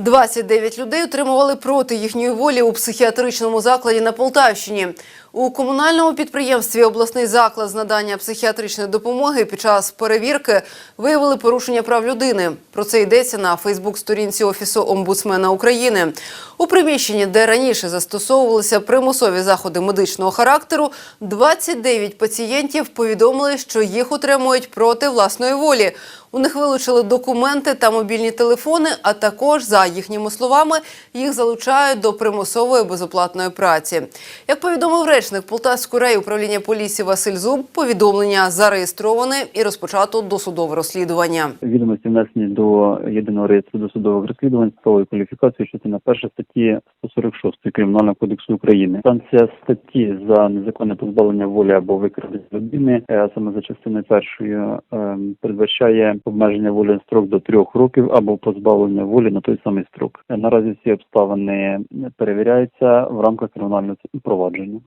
29 людей отримували проти їхньої волі у психіатричному закладі на Полтавщині. У комунальному підприємстві обласний заклад з надання психіатричної допомоги під час перевірки виявили порушення прав людини. Про це йдеться на Фейсбук-сторінці Офісу омбудсмена України. У приміщенні, де раніше застосовувалися примусові заходи медичного характеру, 29 пацієнтів повідомили, що їх утримують проти власної волі. У них вилучили документи та мобільні телефони, а також, за їхніми словами, їх залучають до примусової безоплатної праці. Як повідомив речник Полтавської реї управління поліції Василь Зуб, повідомлення зареєстроване і розпочато досудове розслідування. Відомості внесені до єдиного реєстру досудових розслідувань з правовою кваліфікацією, частина перша статті 146 Кримінального кодексу України. Санкція статті за незаконне позбавлення волі або викрадення людини, е, саме за частиною першою, е, передбачає обмеження волі на строк до трьох років або позбавлення волі на той самий строк. Е, Наразі всі обставини перевіряються в рамках кримінального провадження.